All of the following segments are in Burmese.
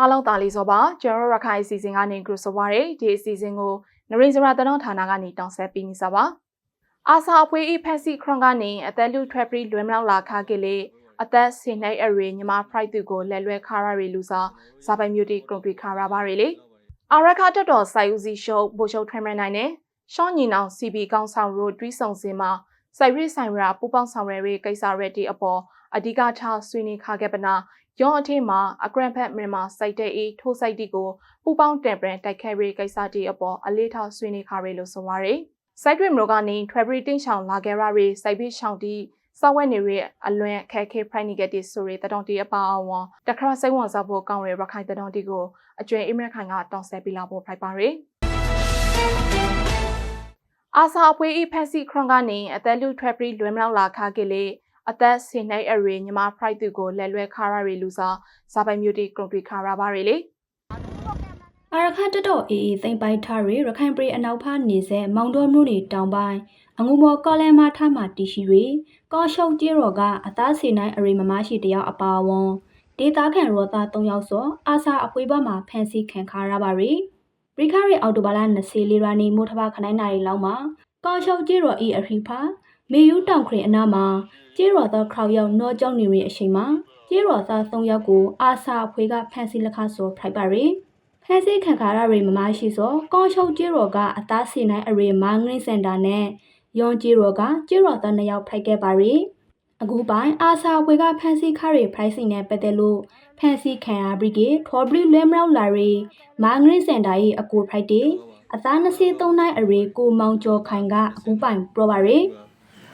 အားလုံးတာလီစောပါကျွန်တော်တို့ရခိုင်အစီအစဉ်ကနေကြိုဆိုပါရစေဒီအစီအစဉ်ကိုနရိစရာတနောဌာနကနေတောင်းဆက်ပေးနေစပါအာစာအဖွေးဤဖက်စီခရွန်ကနေအသက်လူထွက်ပြီးလွယ်မလောက်လာခါကလေးအသက်စင်နိုင်အရေညီမဖရိုက်သူကိုလဲလွဲခါရရီလူစာဇာပိုင်မြူတီကွန်ပီခါရပါရီလေအာရခတက်တော်စိုက်ဦးစီရှုပ်ဘိုရှုပ်ထွေးမနိုင်နဲ့ရှောင်းညီနောင် CB ကောင်းဆောင်တို့တွီးဆောင်စင်မှာ စိုက်ရိဆိုင်ရာပူပေါင်းဆောင်ရဲကိစ္စရက်တီအပေါ်အဓိကထားဆွေးနွေးခခဲ့ပနာရောအထင်းမှာအဂရန်ဖက်မြန်မာစိုက်တဲ့အေးထိုးစိုက်တီကိုပူပေါင်းတံပရန်တိုက်ခဲရေးကိစ္စတီအပေါ်အလေးထားဆွေးနွေးခရဲလို့ဆိုပါရယ်စိုက်တွေမျိုးကနေထွဲဘရီတင်းရှောင်လာခဲ့ရရီစိုက်ပြီးရှောင်တီစောက်ဝဲနေရအလွန်အခက်ခဲဖိုင်နီဂက်တီဆိုရတတော်တီအပါအဝန်တခါစိတ်ဝင်စားဖို့ကောင်းရရခိုင်တတော်တီကိုအကျွဲအိမရခိုင်ကတောင်းဆက်ပြလာဖို့ဖိုက်ပါရယ် အာစာအဖွေးဤဖက်စီခရွန်ကနေအသက်လူထွက်ပြီးလွယ်မလောက်လာခါကလေးအသက်စင်နိုင်အရေညီမဖရိုက်သူကိုလဲလွဲခါရရီလူစာဇာပိုင်မြူတီကွန်ပီခါရပါရီလေအာရခတ်တတော်အေးအေးသိမ့်ပိုက်ထားရရခိုင်ပြည်အနောက်ဖာနေဆက်မောင်တော်မြို့နေတောင်ပိုင်းအငုမော်ကော်လန်မာထမှတီရှိရကောရှုံကျေးတော်ကအသားစီနိုင်အရေမမရှိတယောက်အပါဝွန်ဒေတာခန်ရောသား၃ယောက်စောအာစာအဖွေးဘမှာဖန်စီခံခါရပါရီပ ရိခရီအော်တိုဘာလ24ရာနီမိုးထဘခနိုင်နိုင်လောက်မှာကောရှုံကျေးတော်ဤအရိဖာမေယူတောင်ခရင်အနာမှာကျေးတော်သောခရောက်ရောက်နောကြောင့်နေရအချိန်မှာကျေးတော်သား၃ယောက်ကိုအာစာအဖွေးကဖန်စီလက်ခဆိုဖိုက်ပါရီဖန်စီခံခါရရီမမရှိစောကောရှုံကျေးတော်ကအသားစီနိုင်အရေမာငင်းစင်တာနဲ့ယွန်ကျေးတော်ကကျေးတော်သား၂ယောက်ဖိုက်ခဲ့ပါရီအခုပိုင်းအာစာဝေကဖန်စီခါရီ pricing နဲ့ပတ်သက်လို့ ဖန်စီခံရဘရီကေထော်ဘရီလွဲမလောက်လာရီမာငရစ်စင်တာ၏အကူ price တေအသား23နိုင်အရေကိုမောင်ကျော်ခိုင်ကအခုပိုင်ပြောပါရီ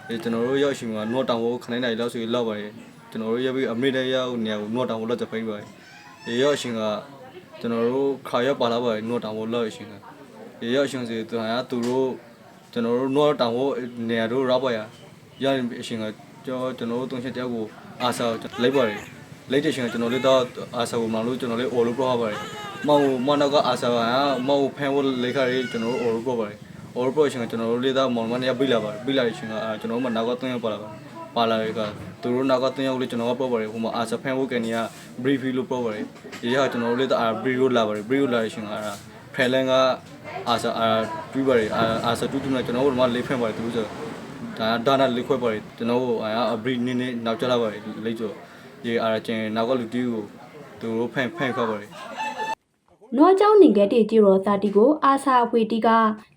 ဒီကျွန်တော်တို့ရောက်ရှိမှာနော့တောင်ကိုခနိုင်နိုင်လောက်ဆိုလောက်ပါတယ်ကျွန်တော်တို့ရောက်ပြီးအမေရိကန်ရောက်နေကိုနော့တောင်ကိုလောက်ကြဖိနေပါတယ်ဒီရောက်ရှိကကျွန်တော်တို့ခါရောက်ပါလာပါတယ်နော့တောင်ကိုလောက်ရှိနေဒီရောက်ရှိစီသူဟာသူတို့ကျွန်တော်တို့နော့တောင်ကိုနေရာတို့ရောက်ပါရရရင်အရှင်ကကျွန်တော်ကျွန်တော်တို့တုံးချက်တယောက်ကိုအာစာလိုက်ပါတယ် လိုက်တဲ့ရှင်ကကျွန်တော်လေးတော့အာစာကိုမလို့ကျွန်တော်လေးအော်လို့ပြောပါတယ်မောင်မနောက်ကအာစာကမောင်ဖန်ဖို့လေးခါရေးကျွန်တော်တို့အော်လို့ပြောပါတယ် all pro ရှင်ကကျွန်တော်တို့လေးသားမောင်မနေပြိလာပါတယ်ပြိလာတဲ့ရှင်ကအာကျွန်တော်တို့မနောက်က3ယောက်ပါလာပါပါလာတဲ့ကသူတို့နောက်က3ယောက်လေးကျွန်တော်ကပြောပါတယ်ဟိုမှာအာစဖန်ဝကန်နီက brief လို့ပြောပါတယ်ဒီကကျွန်တော်တို့လေးသားအာ brief လာပါတယ် brief လာတဲ့ရှင်ကအာ trailer ကအာစအာတွေးပါတယ်အာအာစတူးတူးနဲ့ကျွန်တော်တို့ကလေးဖန်ပါတယ်သူတို့ဆိုဒါဒါနာလေးခွဲပါတယ်ကျွန်တော်တို့အာ brief နည်းနည်းနောက်ကျလာပါတယ်လေးကျော် ဒီအာကျင်နောက်ကလူတီကိုသူတို့ဖန်ဖန်ခွဲပါတယ် နောเจ้าနေခဲ့တဲ့ជីရောသာတီကိုအာစာအဖွေတီက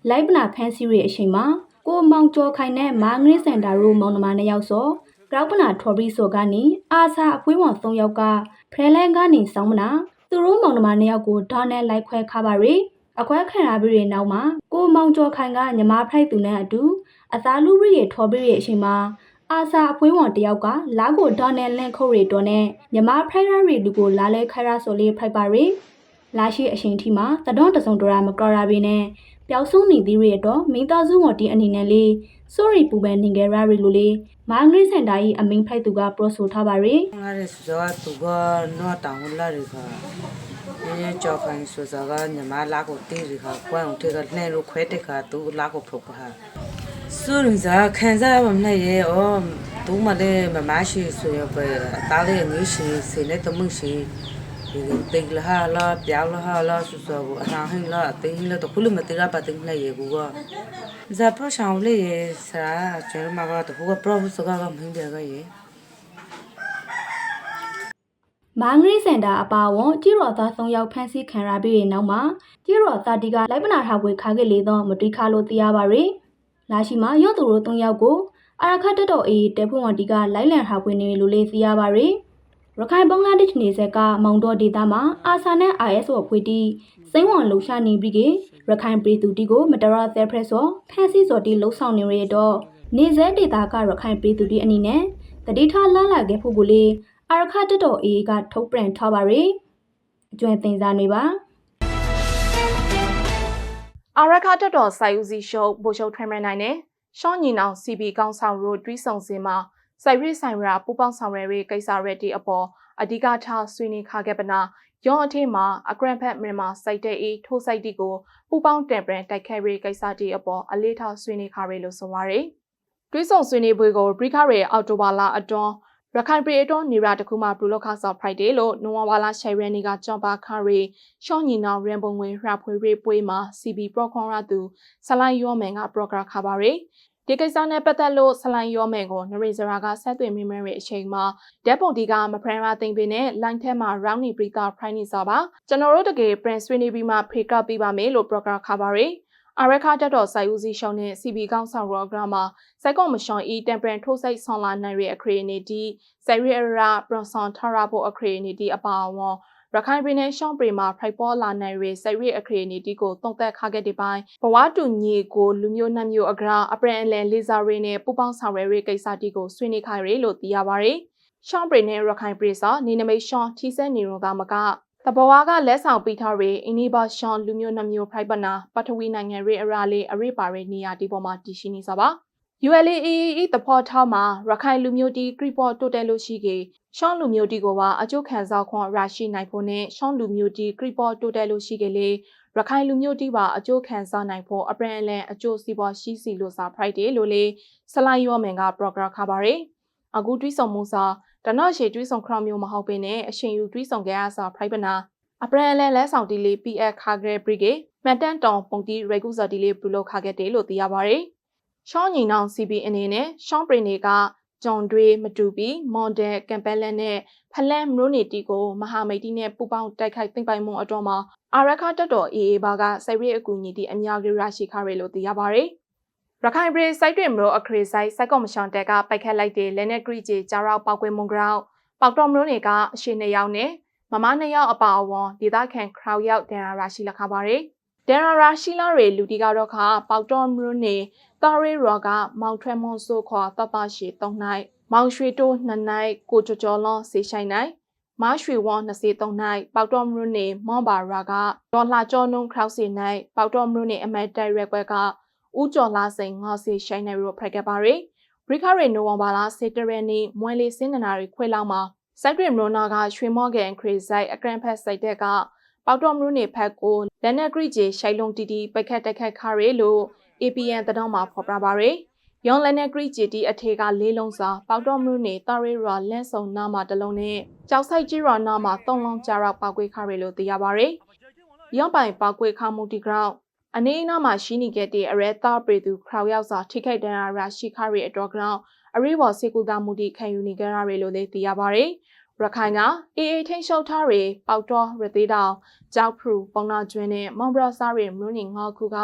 လိုက်ပနာဖန်စီရဲ့အချိန်မှာကိုမောင်ကျော်ခိုင်နဲ့မာငရစ်စင်တာတို့မောင်နှမနှစ်ယောက်စောဂရောက်ပနာထော်ဘရီဆိုကနေအာစာအဖွေးဝန်၃ယောက်ကဖရဲလန်ကနေစောင်းမနာသူတို့မောင်နှမနှစ်ယောက်ကိုဒေါ်နဲ့လိုက်ခွဲခါပါရီအခွဲခံရပြီးတဲ့နောက်မှာကိုမောင်ကျော်ခိုင်ကညီမဖိုက်သူနဲ့အတူအသားလူရီရဲ့ထော်ဘရီရဲ့အချိန်မှာ အာစာအဖွေးဝန်တယောက်ကလာကိုဒေါ်နဲ့လန့်ခုတ်ရီတော်နဲ့ညီမဖိုက်ရရီလူကိုလာလဲခရဆိုလေးဖိုက်ပါရီလာရှိအချိန်ထိမှာသတော်တစုံတရာမကရရာဘီနဲ့ပျောက်ဆုံးနေသေးရတော့မိသားစုဝန်တီအနေနဲ့လေး sorry ပူပန်နေကြရရီလိုလေးမာငရိစန်တာကြီးအမိန်ဖိုက်သူကပရိုဆိုထားပါရီငါရစောသူကနော်တောင်လာရခါညကြောက်ခိုင်းဆိုစားကညမလာကိုတေးရခါကွမ်ထေကနဲ့လို့ခွဲတဲ့ခါသူလာကိုဖုတ်ပါ စိုးရင်စားခံစားမနဲ့ရဲ့ဩသူမလည်းမမရှိဆိုရပဲတားလေးငွေရှိစေနဲ့တမှုရှိဒီတိတ်လာလာပြောင်းလာလာဆူဆူအနာဟင်းလာတေးလာတော့ခုလမတေးရပါတင်နဲ့ရေကူကဇာပရဆောင်လေးရစားကျွန်တော်မကတော့ဟိုကပရောဖက်ဆာကမင်းပြခဲ့ရေမာငရိစန်တာအပါဝန်ကြည်ရော်သား၃ယောက်ဖမ်းဆီးခံရပြီးတဲ့နောက်မှာကြည်ရော်သားတီကလိုက်ပနာထားပွဲခါခဲ့လေတော့မတိခါလို့သိရပါရီ လာရှိမှာရော့သူတို့၃ယောက်ကိုအာရခတ်တတော်အေးတဲဖွင့်ဝန်တီကလိုက်လံထားပွဲနေလို့လေးသိရပါရီရခိုင်ဘင်္ဂလားဒေ့ရှ်နေဆက်ကမောင်တော်ဒေသမှာအာဆာနဲ့ ISO အဖွဲ့တီစိမ့်ဝန်လှူရှာနေပြီးကရခိုင်ပြည်သူတီကိုမတရသဲဖရက်စောဖန်စီစောတီလှုပ်ဆောင်နေရတော့နေဆဲဒေသကရခိုင်ပြည်သူတီအနေနဲ့တတိထားလာလာခဲ့ဖို့ကိုလေအာရခတတော်အေးကထုတ်ပြန်ထားပါရယ်အကျွမ်းတင်စားနေပါ အာရခတက်တော်စိုက်ဦးစီရှုပ်ဘိုရှုပ်ထွေးမနိုင်နဲ့ရှောင်းညီနောင် CB ကောင်းဆောင်တို့တွီးဆောင်စင်မှာစိုက်ရိဆိုင်ရာပူပေါင်းဆောင်ရဲရေးကိစ္စရက်တီအပေါ်အဓိကထားဆွေးနွေးခခဲ့ပနာရောအထင်းမှာအဂရန်ဖက်မြန်မာစိုက်တဲ့အေးထိုးစိုက်တီကိုပူပေါင်းတံပရန်တိုက်ခဲရေးကိစ္စတီအပေါ်အလေးထားဆွေးနွေးခရဲလို့ဆိုပါရယ်တွီးဆောင်ဆွေးနွေးပွဲကိုဘရိခရဲအော်တိုဘာလာအတွန်း ရခိုင်ပြည်တော်နေရာတစ်ခုမှာဘလူလောက်ခါဆော့ဖရိုက်ဒေးလို့နိုဝင်ဘာလ10ရက်နေ့ကကြောင်ပါခါရီရှောင်းညီနောင်ရန်ပုံငွေရဖွေရေးပွေးမှာ CB ပရောခွန်ရသူဆလိုင်းယောမန်ကပရောဂရမ်ခါပါရီဒီကိစ္စနဲ့ပတ်သက်လို့ဆလိုင်းယောမန်ကိုနရိဇရာကဆက်သွယ်မိမဲရဲ့အချိန်မှာဓာတ်ပုံဒီကမဖရန်ရာသိမ့်ပင်နဲ့ line ထဲမှာ round နီပရိတာ prime နေစာပါကျွန်တော်တို့တကယ် print ဆွေးနွေးပြီးမှ pre cut ပေးပါမယ်လို့ program ခါပါရီ အရခါတက်တော်စိုက်ဦးစီးရှောင်းနဲ့ CB ကောင်းဆောင်ရောဂရမှာစိုက်ကောမရှောင်းဤတမ်ပရန်ထိုးစိုက်ဆောင်လာနိုင်ရဲ့အခရီးနေတီစိုက်ရအရာပရွန်ဆွန်ထရာဖို့အခရီးနေတီအပါအဝင်ရခိုင်ပြည်နယ်ရှောင်းပရီမှာဖိုက်ပေါ်လာနိုင်ရဲ့စိုက်ရအခရီးနေတီကိုတုံ့သက်ခခဲ့တဲ့ပိုင်းဘဝတူညီကိုလူမျိုးနှမျိုးအကရာအပရန်အလန်လေးစားရင်းနဲ့ပူပေါင်းဆောင်ရွက်ရေးကိစ္စတီကိုဆွေးနွေးခိုင်ရလို့သိရပါတယ်ရှောင်းပရီနဲ့ရခိုင်ပရီစာနေနမိတ်ရှောင်းထီစဲနေရုံသာမက တဘဝကလက်ဆောင်ပေးထားရေအင်းဒီဘာရှောင်းလူမျိုးနှမျိုးဖိုက်ပနာပထဝီနိုင်ငံရေအရာလေးအရိပါရေနေရာဒီပေါ်မှာတည်ရှိနေစပါ ULAAE တဖော်ထောက်မှာရခိုင်လူမျိုးတီကရီပေါ်တိုတယ်လို့ရှိကေရှောင်းလူမျိုးတီကိုပါအကျုပ်ခံစားခွန်ရရှိနိုင်ဖို့နဲ့ရှောင်းလူမျိုးတီကရီပေါ်တိုတယ်လို့ရှိကေလေရခိုင်လူမျိုးတီပါအကျိုးခံစားနိုင်ဖို့အပရန်လန်အကျိုးစီးပွားရှိစီလို့စာ Friday လို့လေဆလိုင်းယောမင်က program ခါပါရယ်အခုတွေးဆောင်မှုစာ တနော့ရှေတွေးဆောင်ခရမျိုးမဟုတ်ပင်နဲ့အရှင်ယူတွေးဆောင်ကြရစာ Friday နာအပရန်လန်လက်ဆောင်တီလေး PF ခါဂရဲဘရီဂေမန်တန်တောင်ပုံတီရေကူစာတီလေးဘလူးလောက်ခါခဲ့တယ်လို့သိရပါရယ်ရှောင်းညီနောင် CB အနေနဲ့ရှောင်းပရီနေကဂျွန်တွေမတူပြီးမွန်ဒယ်ကမ်ပယ်လန်နဲ့ဖလန်မရိုနီတီကိုမဟာမိတ်တီနဲ့ပူပေါင်းတိုက်ခိုက်သိမ့်ပိုင်မှုအတော့မှာအာရခတက်တော် AA ဘာကစိုက်ရဲအကူအညီတီအများကြီးရရှိခရလို့သိရပါဗျ။ ရခိုင်ပြည်စိုက်တွေမလို့အခရီးဆိုင်စိုက်ကော်မရှင်တက်ကပိုက်ခတ်လိုက်တဲ့လက်နက်ဂရိကြီးကြားရောက်ပောက်ကွဲမှုကြောင့်ပေါက်တော်မလို့နေကအရှိနှစ်ယောက်နဲ့မမနှစ်ယောက်အပါအဝင်ဒေသခံခရောင်ရောက်တန်ရာရှိလက်ခပါဗျ။ဒန်ရာရှိလာတွေလူတီကတော့ခပေါက်တော်မလို့နေတာရီရောကမောင်ထွဲမွန်ဆိုခွာတတရှိ၃နိုင်မောင်ရွှေတိုးနှစ်နိုင်ကိုကြော်ကြော်လွန်စေဆိုင်နိုင်မရွှေဝွန်23နိုင်ပေါတော်မရုနေမော့ဘာရာကဒေါ်လာကျော်နုံခရောက်စီနိုင်ပေါတော်မရုနေအမတ်တိုက်ရက်ကွက်က ဦးကျော်လာစိန်ငါစီရှိုင်းနေရောဖရက်ခဲ့ပါရီဘရိခရီနိုဝင်ဘာလစေတရနီမွဲလေးစင်းနနာရီခွဲလောက်မှာစိုက်ဂရမရိုနာကရွှေမော့ကန်ခရီဆိုင်အကရန်ဖက်စိုက်တဲ့ကပေါတော်မရုနေဖက်ကိုလက်နက်ဂရိကြီးရှိုင်လုံးတီတီပိတ်ခတ်တက်ခတ်ခါရီလို့ APN တတော်မှာဖော်ပြပါရီယောင်လက်နက်ဂရိဂျီတီအထေကလေးလုံးစာပေါတော်မှုနေတာရီရာလန့်ဆုံနာမှာတလုံးနဲ့ကြောက်ဆိုင်ကြီးရာနာမှာသုံးလုံးကြာရောက်ပောက်ကွေးခရီလို့သိရပါဗျ။ယောင်ပိုင်ပောက်ကွေးခမှုတီဂရောင်း အနေအနာမှာရှိနေခဲ့တဲ့အရဲတာပရီသူခရောင်ရောက်စာထိခိုက်ဒဏ်ရာရရှိခရီအတော်ကြောင့်အရိဘော်စေကူတာမှုတီခံယူနေကြရလို့လည်းသိရပါဗျ။ရခိုင်ကအေအေထိန်ရှုပ်ထားတွေပေါက်တော်ရသေးတောင်ကြောက်ဖရူပုံနာကျွင်းနဲ့မောင်ဘရာစားတွေမွန်းနေငေါခုက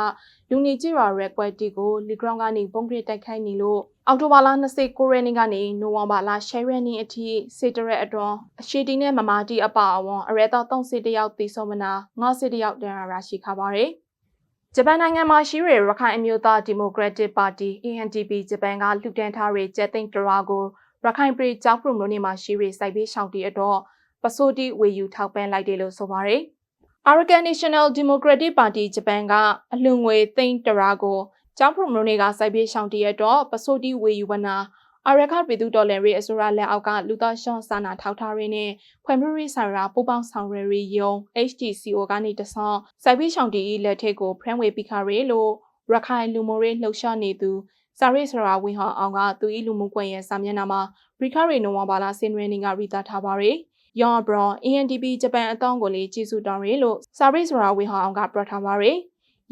လူနေကြည့်ရရက်ကွက်တီကိုလီဂရောင်းကနေပုံဂရစ်တိုက်ခိုက်နေလို့အော်တိုဘာလ29ရက်နေ့ကနေနိုဝင်ဘာလ10ရက်နေ့အထိစေတရက်အတွန်းအရှိတီနဲ့မမာတီအပါအဝင်အရဲတော်30တယောက်တီဆုံးမနာ90တယောက်တန်ရာရရှိခပါရယ် ဂျပန်နိုင်ငံမှာရှိရရခိုင်အမျိုးသားဒီမိုကရက်တစ်ပါတီ ANDP ဂျပန်ကလှူဒန်းထားတဲ့ကျက်သိန်းတရာကိုရခိုင်ပြည်ကြောက်ပရုံမျိုးနေမှာရှိရစိုက်ပေးရှောင်းတီအတော့ပစိုးတီဝေယူထောက်ပံ့လိုက်တယ်လို့ဆိုပါတယ်။ Arakan National Democratic Party ဂျပန်ကအလှငွေသိန်းတရာကိုကြောက်ပရုံမျိုးနေကစိုက်ပေးရှောင်းတီအတော့ပစိုးတီဝေယူဝနာ အရခပြည်သူတော်လန်ရေးအစိုးရလက်အောက်ကလူသားရှောင်းစာနာထောက်ထားရင်းနဲ့ဖွံ့ဖြိုးရေးဆိုင်ရာပူပေါင်းဆောင်ရွက်ရေးယုံ HTCO ကနေတဆောင်းစိုက်ပြီးရှောင်းတီလက်ထက်ကိုဖရန်ဝေပိခရဲလို့ရခိုင်လူမျိုးရေးလှုပ်ရှားနေသူစာရိစရာဝင်းဟောင်းအောင်ကသူ၏လူမှုကွန်ရက်စာမျက်နှာမှာဘရီခရီနိုဝါဘာလာစင်ရင်းကရီတာထားပါရယ်ယောင်ဘရွန် ANDP ဂျပန်အတောင်းကိုလေးကြည်စုတောင်းရလို့စာရိစရာဝင်းဟောင်းအောင်ကပြထားပါရယ်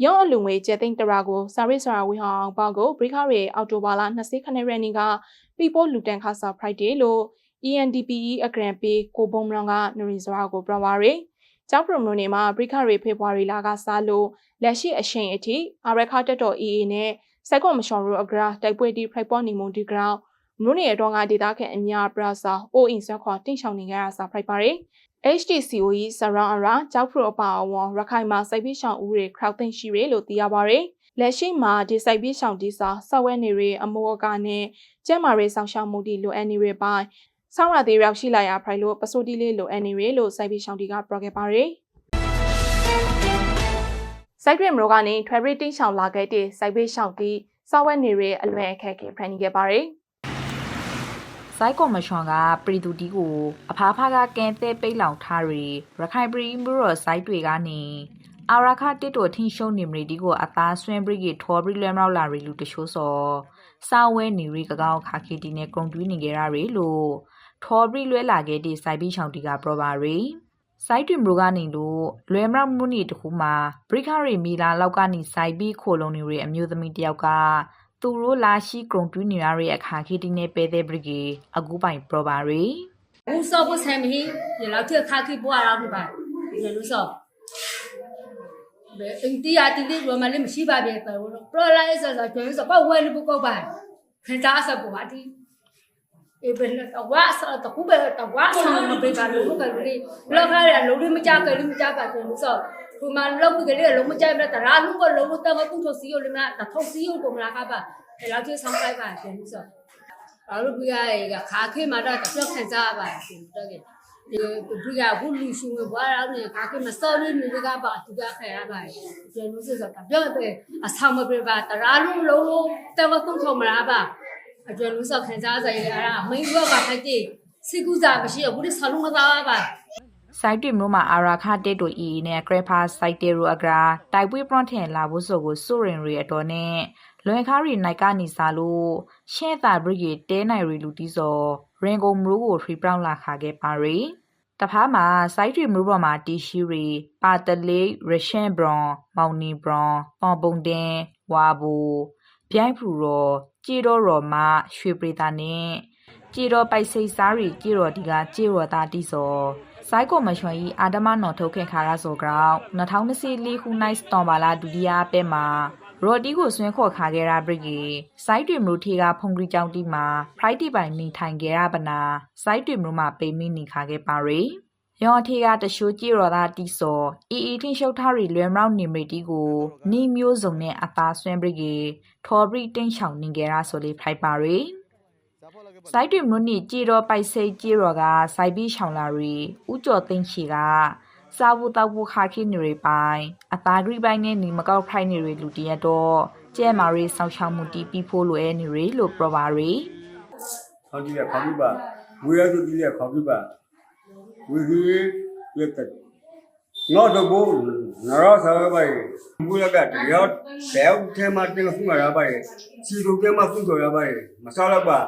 ယောင်အလူငွေကျဲသိန်းတရာကိုစာရိစရာဝင်းဟောင်းအောင်ပေါ့ကိုဘရီခရီအော်တိုဘာလာ20ခနဲ့ရက်နေ့ကပီပိုလူတန်ခါစာဖရိုက်ဒေးလို့ ENDPE အဂရန်ပေးကိုဘုံမရန်ကနရီစရာကိုပြပါရယ်ကျောက်ပရမိုနေမှာဘရိခရီဖေဖော်ဝါရီလကစားလို့လက်ရှိအချိန်အထိအရခတက်တော် EA နဲ့စိုက်ကောမရှော်ရိုအဂရာတိုက်ပွဲတီဖိုက်ပေါ်နီမွန်ဒီဂရောင်းမြို့နယ်အတွင်းကဒေသခံအများပရာစာအိုအင်ဆက်ခွာတင့်ရှောင်နေကြရစာဖိုက်ပါရယ် HTCOE စရောင်းအရာကြောက်ဖရိုအပါအဝန်ရခိုင်မှာစိုက်ပြီးရှောင်းဦးတွေ crowd သိမ့်ရှိရလို့သိရပါရယ်လက်ရှိမှာဒီစိုက်ပြီးရှောင်းဒီစာဆောက်ဝဲနေရအမောကနဲ့ကျဲမာရေးဆောင်ရှောက်မှုဒီလိုအန်နီရပိုင်းဆောင်းရသေးရောက်ရှိလာရဖိုင်လို့ပစိုးတီလေးလိုအန်နီရလို့စိုက်ပြီးရှောင်းဒီကပရော့ခဲ့ပါရယ်စိုက်ရမလို့ကနေထွယ်ရီတင်းရှောင်းလာခဲ့တဲ့စိုက်ပေးရှောင်းတီစောက်ဝဲနေရအလွယ်အခက်ခဲဖန်နေခဲ့ပါတယ်။ စိုက်ကော်မရှင်ကပရီတူတီကိုအဖားဖားကကန်သေးပိတ်လောင်ထားရီရခိုင်ပရီမူရစိုက်တွေကနေအာရခတစ်တော်ထင်းရှုံနေမရီဒီကိုအသားဆွဲဘရိကထော်ဘရီလွမ်ရောက်လာရီလူတချို့စောစာဝဲနေရီကကောက်ခါခီတီနဲ့ကုံတွီးနေကြရရီလို့ထော်ဘရီလွဲလာခဲ့တဲ့စိုက်ပြီးချောင်တီကပရပါရီစိုက်တွင်မလို့ကနေလို့လွယ်မရမှုနေတခုမှာဘရိခရီမီလာလောက်ကနေစိုက်ပြီးခိုလုံနေရအမျိုးသမီးတယောက်က သူတို့လာရှိကရုံတွင်းနေရတဲ့အခါခေတီနဲ့ပဲတဲ့ဘရိကေအကူပိုင်ပရပါရီဘူးစောဘူးဆမ်မီဒီလောက်ထခါခိပွားရအောင်ပါဒီလိုစောဘယ်အင်တီယာတီလေးရမလေးမရှိပါပဲပရလိုင်းဆောဆောကျွန်းစောပတ်ဝဲလို့ကောပါခင်းသားဆောပါတီအေဘယ်တော့ဝါဆောတခုပဲတော့ဝါဆောမပေးပါလို့ကလေးလောက်ခါရလုံးလေးမကြကလေးမကြပါဘူးစော ခုမှလောက်ပြီးကလေးလုံးမကြဘူးတရာလုံးကလုံးတော့ကူထုတ်စီရလို့မတထုံစီရကိုမလာကပါအဲ့လောက်ကြီးဆောင်လိုက်ပါပြန်စောဘာလို့ပြရကခါခေမှာတော့ပြောခံစားရပါတယ်တော့ကဲဒီပြရဘူးလူရှုံဘွားရောက်နေခါခေမစော်လို့နေကပါသူကခံရပါတယ်ကျန်လို့စစကပြောတယ်အဆောင်မပြပါတရာလုံးလုံးလုံးတော်တော့ထုံမလားပါအကျလို့စခံစားရရတာမင်းဘောကဖိုက်တဲ့စိကူစားမရှိဘူးဒီဆလုံးမသားပါ စိုက်တွင်မျိုးမှာအာရာခတက်တို့အီနဲ့ဂရဖာစိုက်တေရူအဂရာတိုက်ပွဲပရွန်ထန်လာဖို့ဆိုကိုစိုးရင်ရီအတော်နဲ့လွန်ခါရီနိုင်ကနေစားလို့ရှဲတာဘရိဂေတဲနိုင်ရီလူတီစောရင်ကုန်မလို့ကိုထရီပရောင်းလာခါခဲ့ပါရီတဖားမှာစိုက်တွင်မျိုးပေါ်မှာတီရှိရီပါတလေးရရှန်ဘရွန်မောင်နီဘရွန်ပေါ်ပုံတင်ဝါဘူပြိုင်ဖူရောကြည်တော်ရောမရွှေပရိတာနဲ့ကြည်တော်ပိုက်စိတ်စားရီကြည်တော်ဒီကကြည်တော်သားတီစော စိုက်ကိုမချွန်ဤအာဒမနော်ထုတ်ခင်ခါရဆိုကြောင်း2024ခုနိုင်စတော်ပါလာဒုတိယပဲမှာရော်တီကိုဆွဲခေါ်ခါခဲ့ရဘရစ်ကြီးစိုက်တွင်မလို့ထေကဖုန်ကရီကြောင်တီမှာဖရိုက်တီပိုင်နေထိုင်ခဲ့ရပနာစိုက်တွင်မလို့မှာပိမိနေခါခဲ့ပါရီယောထေကတရှိုးကြည့်ရော်သားတီစောအီအီထင်းရှုပ်ထားရီလွယ်မောက်နေမီတီကိုနီမျိုးစုံနဲ့အသာဆွဲဘရစ်ကြီးထော်ဘရီတင်းချောင်နေကြရဆိုလေးဖိုက်ပါရီ စိုက်တွင်မွနီကြည်တော်ပိုက်စိတ်ကြည်တော်ကစိုက်ပြီးရှောင်းလာရီဥကျော်သိန်းချီကစာဝတောက်ဖို့ခါခိနေရီပိုင်အသားဂရိပိုင်းနဲ့နေမကောက်ဖိုင်နေရီလူတရက်တော့ကျဲမာရီဆောက်ချောင်းမှုတီးပြီးဖို့လိုအဲနေရီလို့ပြောပါရီခေါင်းကြီးကခေါင်းကြီးပါဝေရသူကြီးကခေါင်းကြီးပါဝေကြီးရက်တက်ငေါတော့ဘူးနရောဆာပဲဘူးလကတရောဘဲထဲမှာတင်ဖူးမှာရပါရဲ့စီတို့ထဲမှာဖူးဆိုရပါရဲ့မစားတော့ပါ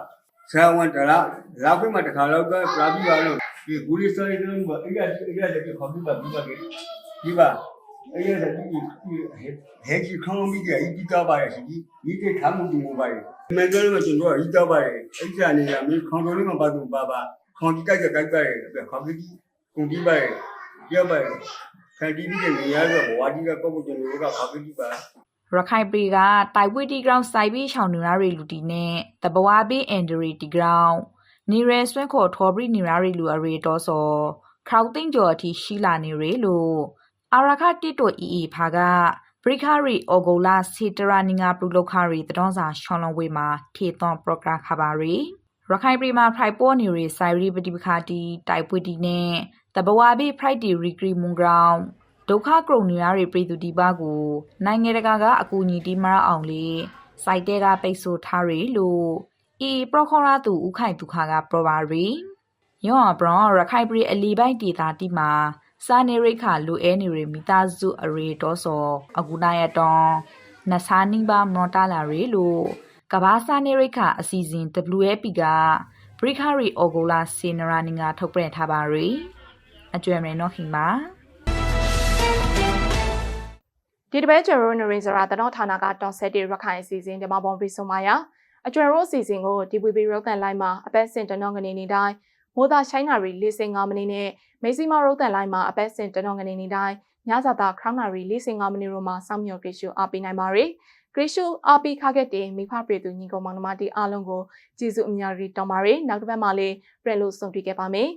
ဆာဝန်တရာလောက်ပြီးမှတခါတော့ပြပြီးပါလို့ဒီဂူလီစရိုင်းတို့ကအဲ့ရအဲ့ရတဲ့ခေါင်းကြီးပါပြီးပါခဲ့ဒီပါအဲ့ရတဲ့ဒီဟဲကြီးခေါင်းပြီးကြအီးကြပါရဲ့ဒီဒီတဲ့ခါမှုတူပါရဲ့မန်ကလေးကကျွန်တော်အီးကြပါရဲ့အဲ့ကြနေရမင်းခေါင်းတော်လေးမှာပါသူပါပါခေါင်းကြီးကြိုက်ကြကြိုက်ကြရဲ့ခေါင်းကြီးကုန်ကြီးပါရဲ့ရပါရဲ့ခန္တီပြီးတဲ့နေရာကဘဝကြီးကပုတ်ပုတ်ကျွန်တော်ကခေါင်းကြီးပါ ရခိုင်ပြည်ကတိုက်ပွဲတီဂရောင်းစိုက်ပြီးရှောင်းနေရရီလူတီနဲ့တဘဝဘေးအန်ဒရီတီဂရောင်းနေရဲဆွဲခေါ်ထော်ဘရီနေရရီလူအရီတော်စောခေါသိန်းကျော်အထိရှိလာနေရီလို့အာရခတစ်တိုအီအီဖာကဘရိခရီအော်ဂိုလာစီတရာနီငါပလူလောက်ခရီတတော်စာရှောင်းလုံးဝေမှာထေသွန်ပရိုဂရမ်ခပါရီရခိုင်ပြည်မှာဖရိုက်ပေါ်နေရီစိုင်ရီပတိပခါတီတိုက်ပွဲတီနဲ့တဘဝဘေးဖရိုက်တီရီဂရီမွန်ဂရောင်း ဒုက္ခကရုံနေရတဲ့ပြည်သူဒီပါကိုနိုင်ငံတကာကအကူအညီတီးမရအောင်လေစိုက်တဲကပိတ်ဆို့ထားရလို့အီပရခေါရာသူဥခိုင်ဒုက္ခကပရပါရီယောဘရောရခိုင်ပြည်အလီပိုင်းဒေတာတီမှာစာနေရိခါလူအဲနေရမိသားစုအရေတော်စောအကူနာရတောင်းနဆာနိဘာမော်တာလာရီလို့ကဘာစာနေရိခါအစီအစဉ် WFP ကဘရိခရီအော်ဂိုလာစီနရာနီငါထုတ်ပြန်ထားပါရီအကျွမ်းရနော်ခင်ပါ ဒီတစ်ပတ်ကျရိုနရင်စရာတနောဌာနကတော်ဆက်တီရခိုင်အစီအစဉ်ဒီမှာပေါ်ပြီးဆုံးပါရအကျွမ်းရိုအစီအစဉ်ကို DVB ရုပ်သံလိုင်းမှာအပတ်စဉ်တနောငနေနေတိုင်းမိုးသားရှိုင်းနာရီ45မိနစ်နဲ့မေစီမာရုပ်သံလိုင်းမှာအပတ်စဉ်တနောငနေနေတိုင်းညစာသားခရောင်းနာရီ45မိနစ်တို့မှာစောင့်မျှော်ကြည့်ရှုအားပေးနိုင်ပါရယ်ဂရစ်ရှုအားပေးခခဲ့တဲ့မိဖပြည်သူညီကောင်မောင်နှမတီအားလုံးကိုကျေးဇူးအများကြီးတောင်းပါရယ်နောက်တစ်ပတ်မှာလည်းပြန်လို့ဆုံတွေ့ခဲ့ပါမယ်